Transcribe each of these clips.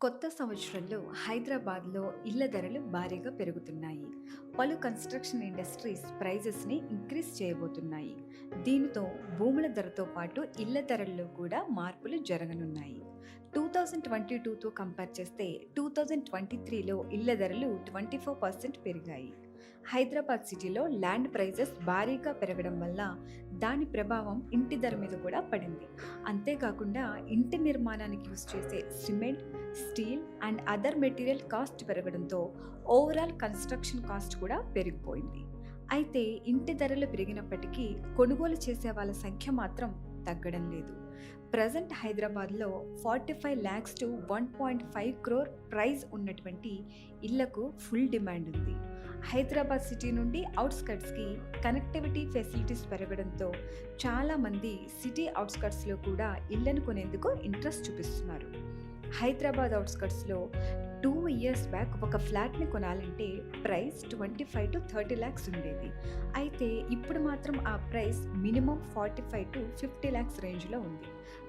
కొత్త సంవత్సరంలో హైదరాబాద్లో ఇళ్ళ ధరలు భారీగా పెరుగుతున్నాయి. పలు కన్స్ట్రక్షన్ ఇండస్ట్రీస్ ప్రైజెస్ని ఇంక్రీజ్ చేయబోతున్నాయి. దీనితో భూముల ధరతో పాటు ఇళ్ళ ధరల్లో కూడా మార్పులు జరగనున్నాయి. టూ థౌజండ్ ట్వంటీ టూతో కంపేర్ చేస్తే టూ థౌజండ్ ట్వంటీ త్రీలో ఇళ్ళ ధరలు ట్వంటీ ఫోర్ పర్సెంట్ పెరిగాయి. హైదరాబాద్ సిటీలో ల్యాండ్ ప్రైజెస్ భారీగా పెరగడం వల్ల దాని ప్రభావం ఇంటి ధర మీద కూడా పడింది. అంతేకాకుండా ఇంటి నిర్మాణానికి యూస్ చేసే cement steel and other material cost పెరగడంతో ఓవరాల్ కన్స్ట్రక్షన్ కాస్ట్ కూడా పెరిగిపోయింది. అయితే ఇంటి ధరలు పెరిగినప్పటికీ కొనుగోలు చేసే వాళ్ళ సంఖ్య మాత్రం తగ్గడం లేదు. ప్రజెంట్ హైదరాబాద్లో forty five lakhs to one point five crore price ఉన్నటువంటి ఇళ్ళకు ఫుల్ డిమాండ్ ఉంది. హైదరాబాద్ సిటీ నుండి అవుట్స్కట్స్కి కనెక్టివిటీ ఫెసిలిటీస్ పెరగడంతో చాలామంది సిటీ అవుట్స్కట్స్లో కూడా ఇళ్ళను కొనేందుకు ఇంట్రెస్ట్ చూపిస్తున్నారు. హైదరాబాద్ అవుట్స్కట్స్లో టూ ఇయర్స్ బ్యాక్ ఒక ఫ్లాట్ని కొనాలంటే price twenty five to thirty lakhs ఉండేది. అయితే ఇప్పుడు మాత్రం ఆ price minimum forty five to fifty lakhs రేంజ్లో ఉంది.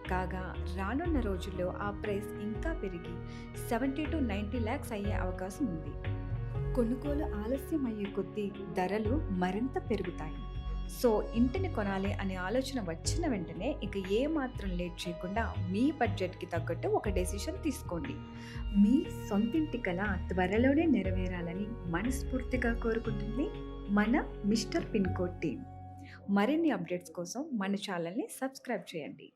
కాగా రానున్న రోజుల్లో ఆ ప్రైస్ ఇంకా పెరిగి సెవెంటీ టు నైంటీ ల్యాక్స్ అయ్యే అవకాశం ఉంది. కొనుగోలు ఆలస్యం అయ్యే కొద్దీ ధరలు మరింత పెరుగుతాయి. సో ఇంటిని కొనాలి అనే ఆలోచన వచ్చిన వెంటనే ఇక ఏ మాత్రం లేట్ చేయకుండా మీ బడ్జెట్కి తగ్గట్టు ఒక డెసిషన్ తీసుకోండి. మీ సొంతింటి కళ త్వరలోనే నెరవేరాలని మనస్ఫూర్తిగా కోరుకుంటుంది మన మిస్టర్ పిన్ కోడ్ టీమ్. మరిన్ని అప్డేట్స్ కోసం మన ఛానల్ని సబ్స్క్రైబ్ చేయండి.